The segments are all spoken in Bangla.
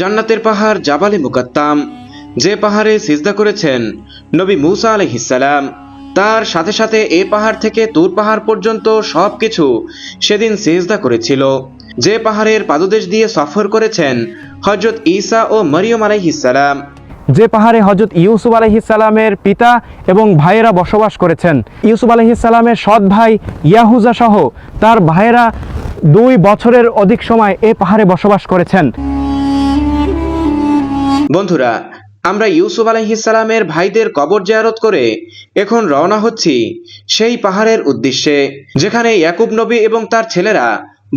জান্নাতের পাহাড় জাবালে মুকাত্তাম। যে পাহাড়ে সিজদা করেছেন নবী মুসা আলহিসাল্লাম তার সাথে সাথে এ পাহাড় থেকে তুর পাহাড় পর্যন্ত সবকিছু সেদিন সিজদা করেছিল। যে পাহাড়ের পাদদেশ দিয়ে সফর করেছেন হজরত ঈসা ও মরিয়ম আলাইহিসাল্লাম যে পাহাড়ে হজরত ইউসুফ আলহিসাল্লামের পিতা এবং ভাইয়েরা বসবাস করেছেন, ইউসুফ আলহিসাল্লামের সৎ ভাই ইয়াহুজা সহ তার ভাইয়েরা দুই বছরের অধিক সময় এ পাহাড়ে বসবাস করেছেন। বন্ধুরা, আমরা ইউসুফ আলাইহিসালামের ভাইদের কবর জিয়ারত করে এখন রওনা হচ্ছি সেই পাহাড়ের উদ্দেশ্যে, যেখানে ইয়াকুব নবী এবং তার ছেলেরা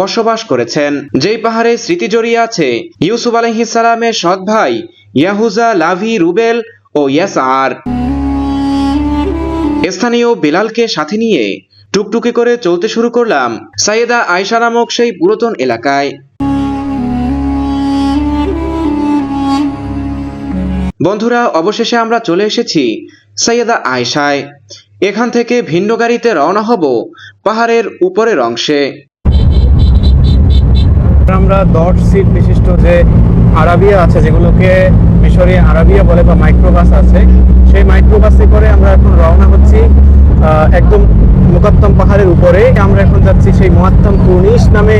বসবাস করেছেন। যেই পাহাড়ে স্মৃতি জড়িয়ে আছে ইউসুফ আলাইহিসালামের সৎ ভাই ইয়াহুজা, লাভি, রুবেল ও ইয়াসার স্থানীয় বেলালকে সাথে নিয়ে টুকটুকি করে চলতে শুরু করলাম সাইয়েদা আয়সা নামক সেই পুরাতন এলাকায়। বন্ধুরা, অবশেষে আমরা চলে এসেছি সৈয়দা আয়সায় এখান থেকে ভিন্ন গাড়িতে রওনা হব পাহাড়ের উপরের অংশে। আমরা দশ সিট বিশিষ্ট যে আরাবিয়া আছে, যেগুলোকে মিশরি আরাবিয়া বলে বা মাইক্রোবাস আছে, সেই মাইক্রোবাসে করে আমরা এখন রওনা হচ্ছি একদম মোকাত্তম পাহাড়ের উপরে। আমরা এখন যাচ্ছি সেই মোয়াত্তম কুনিশ নামে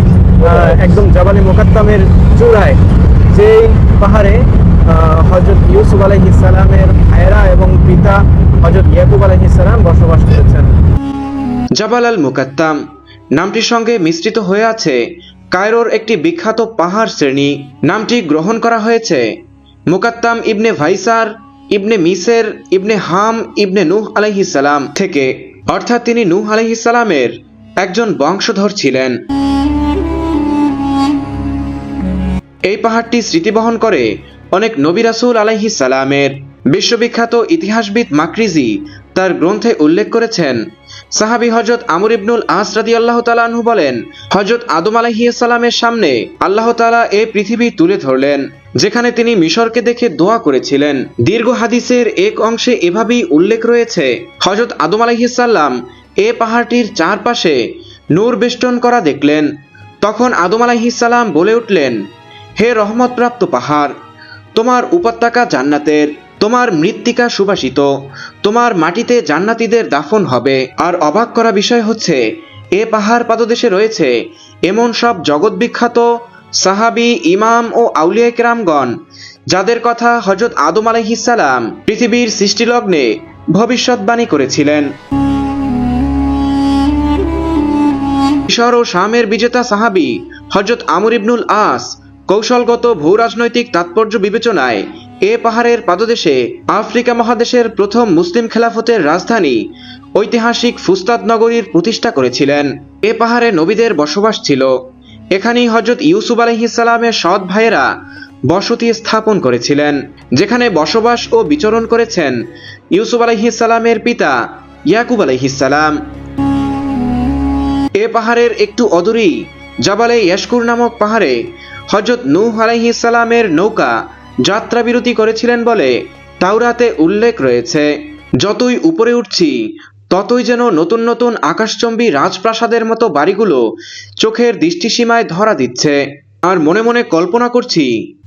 একদম জাবালি মোকাত্তমের চূড়ায়। যেই পাহাড়ে হজরত ইউসুফ আলহিসালামের ভাইয়েরা এবং পিতা হজরত ইয়াকুব আলহিসাল্লাম বসবাস করেছেন। জাবাল আল মুকাত্তাম নামটির সঙ্গে মিশ্রিত হয়ে আছে কায়রোর একটি বিখ্যাত পাহাড় শ্রেণি। নামটি গ্রহণ করা হয়েছে মুকাত্তাম ইবনে ভাইসার, ইবনে মিসের, ইবনে হাম, ইবনে নূহ আলাইহিসালাম থেকে। অর্থাৎ তিনি নূহ আলাইহিসালামের একজন বংশধর ছিলেন। এই পাহাড়টি স্মৃতি বহন করে অনেক নবী রাসূল আলাইহিস সালামের বিশ্ববিখ্যাত ইতিহাসবিদ মাকরিজি তার গ্রন্থে উল্লেখ করেছেন, সাহাবি হজরত আমর ইবনুল আস রাদি আল্লাহ তালাহু বলেন হজরত আদম আলাইহিসালামের সামনে আল্লাহ তালা এ পৃথিবী তুলে ধরলেন, যেখানে তিনি মিশরকে দেখে দোয়া করেছিলেন। দীর্ঘ হাদিসের এক অংশে এভাবেই উল্লেখ রয়েছে হজরত আদম আলাইহিসাল্লাম এ পাহাড়টির চারপাশে নূর বেষ্টন করা দেখলেন, তখন আদম আলাইহিসাল্লাম বলে উঠলেন, হে রহমতপ্রাপ্ত পাহাড় তোমার উপত্যকা জান্নাতের, তোমার মৃত্তিকা সুবাসিত, তোমার মাটিতে জান্নাতীদের দাফন হবে। আর অবাক করা বিষয় হচ্ছে, এ পাহাড় পাদদেশে রয়েছে এমন সব জগৎবিখ্যাত সাহাবি, ইমাম ও আউলিয়া কেরামগণ, যাদের কথা হজরত আদম আলাইহিসালাম পৃথিবীর সৃষ্টিলগ্নে ভবিষ্যৎবাণী করেছিলেন। ও শামের বিজেতা সাহাবি হজরত আমর ইবনুল আস কৌশলগত ভূ রাজনৈতিক তাৎপর্য বিবেচনায় এ পাহাড়ের পাদদেশে আফ্রিকা মহাদেশের প্রথম মুসলিম খেলাফতের রাজধানী ঐতিহাসিক ফুস্তাদ নগরীর প্রতিষ্ঠা করেছিলেন। এ পাহাড়ে নবীদের বসবাস ছিল। এখানেই হজরত ইউসুফ আলহিসাল্লামের সৎ ভাইয়েরা বসতি স্থাপন করেছিলেন, যেখানে বসবাস ও বিচরণ করেছেন ইউসুফ আলহিসাল্লামের পিতা ইয়াকুব আলহিসাল্লাম এ পাহাড়ের একটু অদূরেই জাবালে ইয়াশকুর নামক পাহাড়ে হজরত নূহ আলাইহিসালামের নৌকা যাত্রা বিরতি করেছিলেন বলে তাওরাতে উল্লেখ রয়েছে। যতই উপরে উঠছি, ততই যেন নতুন নতুন আকাশচম্বী রাজপ্রাসাদের মতো বাড়িগুলো চোখের দৃষ্টিসীমায় ধরা দিচ্ছে। আর মনে মনে কল্পনা করছি,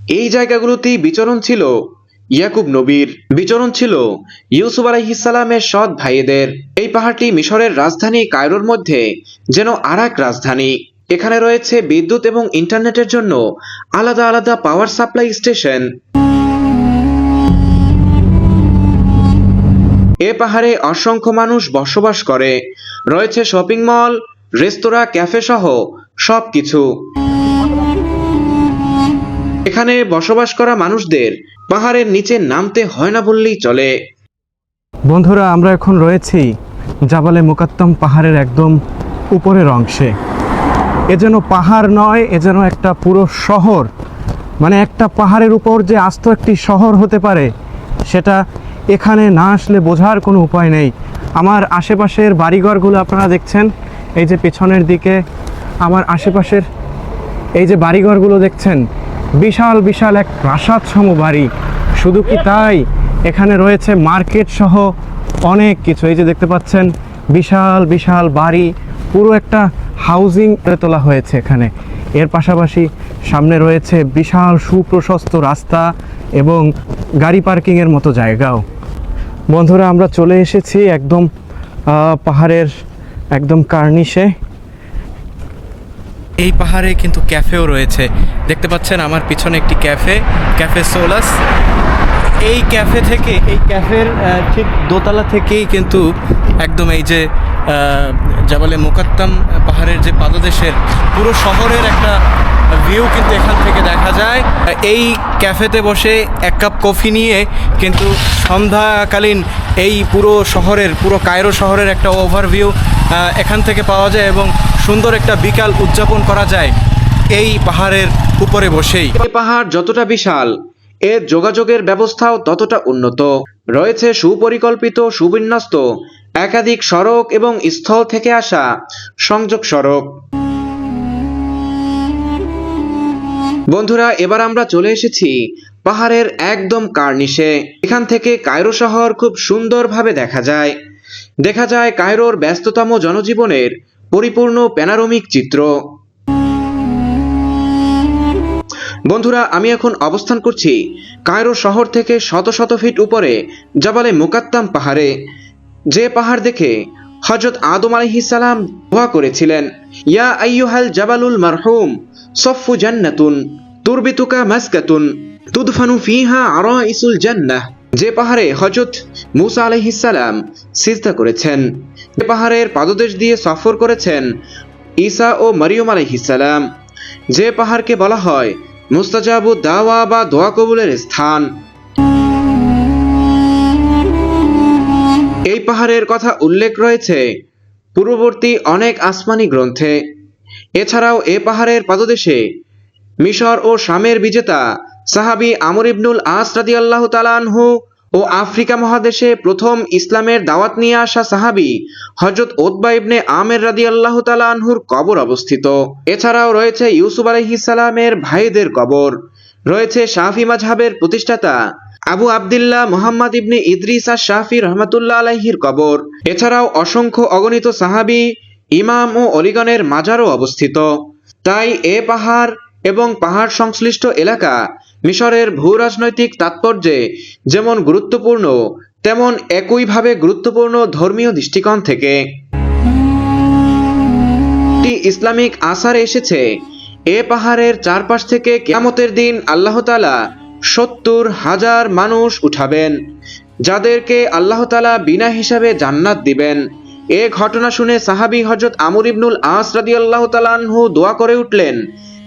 এই জায়গাগুলোতেই বিচরণ ছিল ইয়াকুব নবীর, বিচরণ ছিল ইউসুফ আলাইহিসালামের সৎ ভাইয়েদের এই পাহাড়টি মিশরের রাজধানী কায়রোর মধ্যে যেন আর এক রাজধানী। এখানে রয়েছে বিদ্যুৎ এবং ইন্টারনেটের জন্য আলাদা আলাদা পাওয়ার সাপ্লাই স্টেশন। এ পাহাড়ে অসংখ্য মানুষ বসবাস করে। রয়েছে শপিং মল, রেস্তোরাঁ, ক্যাফে সহ সবকিছু। এখানে বসবাস করা মানুষদের পাহাড়ের নিচে নামতে হয় না বললেই চলে। বন্ধুরা, আমরা এখন রয়েছি জাবালে মুকাত্তম পাহাড়ের একদম উপরের অংশে। এ যেন পাহাড় নয়, এ যেন একটা পুরো শহর। মানে একটা পাহাড়ের উপর যে আস্ত একটি শহর হতে পারে, সেটা এখানে না আসলে বোঝার কোনো উপায় নেই। আমার আশেপাশের বাড়িঘরগুলো আপনারা দেখছেন, এই যে পেছনের দিকে, আমার আশেপাশের এই যে বাড়িঘরগুলো দেখছেন, বিশাল বিশাল এক প্রাসাদসম বাড়ি। শুধু কি তাই? এখানে রয়েছে মার্কেট সহ অনেক কিছু। এই যে দেখতে পাচ্ছেন, বিশাল বিশাল বাড়ি, পুরো একটা হাউজিং তোলা হয়েছে এখানে। এর পাশাপাশি সামনে রয়েছে বিশাল সুপ্রশস্ত রাস্তা এবং গাড়ি পার্কিংয়ের মতো জায়গাও। বন্ধুরা, আমরা চলে এসেছি একদম পাহাড়ের একদম কার্নিশে। এই পাহাড়ে কিন্তু ক্যাফেও রয়েছে। দেখতে পাচ্ছেন আমার পিছনে একটি ক্যাফে ক্যাফে সোলাস। এই ক্যাফে থেকে, এই ক্যাফের ঠিক দোতলা থেকেই কিন্তু একদম এই যে জাবালে মোকাত্তাম পাহাড়ের যে পাদদেশের পুরো শহরের একটা ভিউ কিন্তু এখান থেকে দেখা যায়। এই ক্যাফেতে বসে এক কাপ কফি নিয়ে কিন্তু সন্ধ্যাকালীন এই পুরো শহরের, পুরো কায়রো শহরের একটা ওভারভিউ এখান থেকে পাওয়া যায় এবং সুন্দর একটা বিকাল উদযাপন করা যায় এই পাহাড়ের উপরে বসেই। এই পাহাড় যতটা বিশাল, এর যোগাযোগের ব্যবস্থাও ততটা উন্নত। রয়েছে সুপরিকল্পিত সুবিন্যস্ত একাধিক সড়ক এবং স্থল থেকে আসা সংযোগ সড়ক। বন্ধুরা, এবার আমরা চলে এসেছি পাহাড়ের একদম কার্নিশে। এখান থেকে কায়রো শহর খুব সুন্দরভাবে দেখা যায়। দেখা যায় কায়রোর ব্যস্ততম জনজীবনের পরিপূর্ণ প্যানারোমিক চিত্র। বন্ধুরা, আমি এখন অবস্থান করছি কায়রো শহর থেকে শত শত ফিট উপরে জাবালে মুকাত্তাম পাহাড়ে। যে পাহাড় দেখে হজরত আদম আলাইহিসালাম দোয়া করেছিলেন, ইয়া আইয়ুহাল জাবালুল মারহুম সফু জান্নাতুন, তুরবিতুকা মাসকাতুন, তুদফানু ফিহা আরাইসুল জান্নাহ। যে পাহাড়ে হজরত মুসা আলাইহিসালাম সিজদা করেছেন, যে পাহাড়ের পাদদেশ দিয়ে সফর করেছেন ঈসা ও মারিয়ম আলাইহিসালাম যে পাহাড়কে বলা হয় মুস্তাজাবু দাওয়া বা দোয়া কবুলের স্থান। এই পাহাড়ের কথা উল্লেখ রয়েছে। পূর্ববর্তী অনেক আসমানি গ্রন্থে। এছাড়াও এ পাহাড়ের পাদদেশে মিশর ও শামের বিজেতা সাহাবি আমর ইবনুল আস রাদি আল্লাহ তালানহু ও আফ্রিকা মহাদেশে প্রথম ইসলামের দাওয়াত নিয়ে আসা সাহাবি হজরত ওতবা ইবনে আমের রাদি আল্লাহ তালানহুর কবর অবস্থিত। এছাড়াও রয়েছে ইউসুফ আলহিসালামের ভাইদের কবর। রয়েছে শাফি মাঝহাবের প্রতিষ্ঠাতা আবু আবদুল্লাহ মোহাম্মদ ইবনে ইদ্রিস আর শাফি রহমতুল্লাহ আলাইহির কবর। এছাড়াও অসংখ্য অগণিত সাহাবি, ইমাম ও অলিগণের মাজারও অবস্থিত। তাই এ পাহাড় এবং পাহাড় সংশ্লিষ্ট এলাকা মিশরের ভূরাজনৈতিক তাৎপর্যে যেমন গুরুত্বপূর্ণ, তেমন একইভাবে গুরুত্বপূর্ণ ধর্মীয় দৃষ্টিকোণ থেকে। ইসলামিক আসার এসেছে, এ পাহাড়ের চারপাশ থেকে কেয়ামতের দিন আল্লাহ তালা সত্তর হাজার মানুষ উঠাবেন, যাদেরকে আল্লাহ তালা বিনা হিসাবে জান্নাত দিবেন। এ ঘটনা শুনে সাহাবি হজরত আমর ইবনুল আস রাদি আল্লাহ তালানহু দোয়া করে উঠলেন,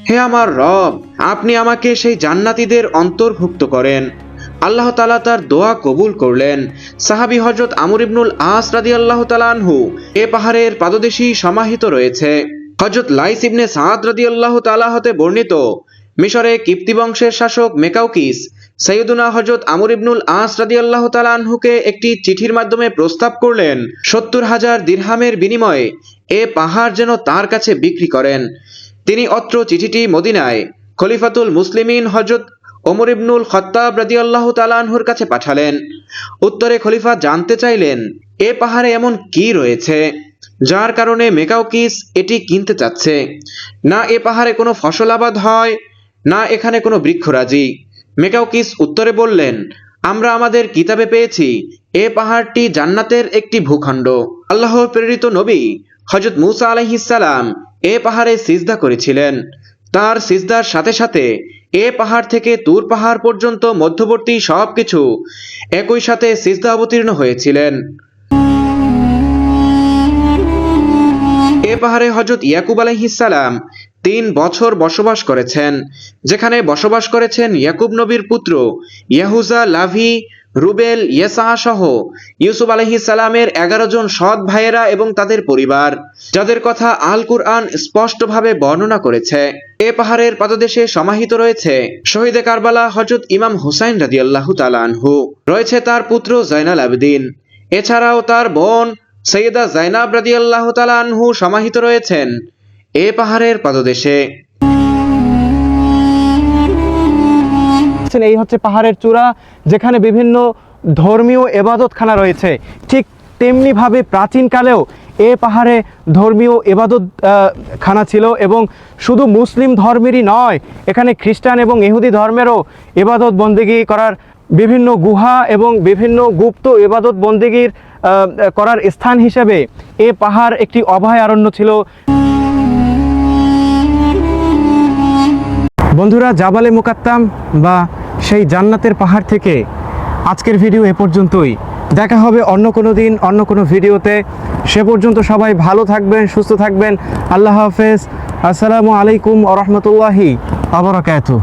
হে আমার রব, আপনি আমাকে সেই জান্নাতীদের অন্তর্ভুক্ত করেন। আল্লাহ তালা তার দোয়া কবুল করলেন। সাহাবি হজরত আমর ইবনুল আস রাদি আল্লাহ তালানহু এ পাহাড়ের পাদদেশী সমাহিত রয়েছে। হজরত লাইস ইবনে সাদ রাদি আল্লাহ তালা হতে বর্ণিত মিশরে কিপ্তি বংশের শাসক মেকাউকিস, সৈয়দুনা হজরত আমর ইবনুল আস রাদি আল্লাহ তালানহুকে একটি চিঠির মাধ্যমে প্রস্তাব করলেন, সত্তর হাজার দিরহামের বিনিময়ে এ পাহাড় যেন তার কাছে বিক্রি করেন। তিনি অত্র চিঠিটি মদিনায় খলিফাতুল মুসলিমিন হজরত ওমর ইবনুল খত্তাব রাদিয়াল্লাহ তালানহুর কাছে পাঠালেন। উত্তরে খলিফা জানতে চাইলেন, এ পাহাড়ে এমন কি রয়েছে? যার কারণে মেকাউকিস এটি কিনতে চাচ্ছে। না এ পাহাড়ে কোনো ফসল আবাদ হয় না এখানে কোনো বৃক্ষরাজি মেকাউকিস উত্তরে বললেন, আমরা আমাদের কিতাবে পেয়েছি, এ পাহাড়টি জান্নাতের একটি ভূখণ্ড। আল্লাহর প্রেরিত নবী হজরত মুসা আলাইহিসালাম এ পাহাড়ে সিজদা করেছিলেন। তার সিজদার সাথে সাথে এ পাহাড় থেকে তুর পাহাড় পর্যন্ত মধ্যবর্তী সবকিছু একই সাথে সিজদা অবতীর্ণ হয়েছিলেন। এ পাহাড়ে হজরত ইয়াকুব আলাইহিসালাম তিন বছর বসবাস করেছেন, যেখানে বসবাস করেছেন ইয়াকুব নবীর পুত্র ইয়াহুজা, লাভি, রুবেল, ইয়েসা সহ ইউসুফ আলহি সালামের এগারো জন সৎ ভাইয়েরা এবং তাদের পরিবার, যাদের কথা আল কুরআন স্পষ্টভাবে বর্ণনা করেছে। এ পাহাড়ের পাদদেশে সমাহিত রয়েছে শহীদে কারবালা হজরত ইমাম হুসাইন রাজি আল্লাহ তালানহু রয়েছে তার পুত্র জৈনাল আবেদিন। এছাড়াও তার বোন সৈয়দা জাইনাব রাজি আল্লাহ তালানহু সমাহিত রয়েছেন। এ পাহাড়ের পাদদেশে। এই হচ্ছে পাহাড়ের চূড়া, যেখানে বিভিন্ন ধর্মীয় এবাদতখানা রয়েছে। ঠিক তেমনিভাবে প্রাচীনকালেও এ পাহাড়ে ধর্মীয় এবাদত খানা ছিল এবং শুধু মুসলিম ধর্মেরই নয়, এখানে খ্রিস্টান এবং ইহুদি ধর্মেরও এবাদত বন্দেগী করার বিভিন্ন গুহা এবং বিভিন্ন গুপ্ত এবাদত বন্দেগীর করার স্থান হিসেবে এ পাহাড় একটি অভয়ারণ্য ছিল। বন্ধুরা, জাবালে মোকাত্তাম বা সেই জান্নাতের পাহাড় থেকে আজকের ভিডিও এ পর্যন্তই। দেখা হবে অন্য কোনো দিন, অন্য কোনো ভিডিওতে। সে পর্যন্ত সবাই ভালো থাকবেন, সুস্থ থাকবেন। আল্লাহ হাফেজ। আসসালামু আলাইকুম আ রহমতুল্লাহি আবরাকাতু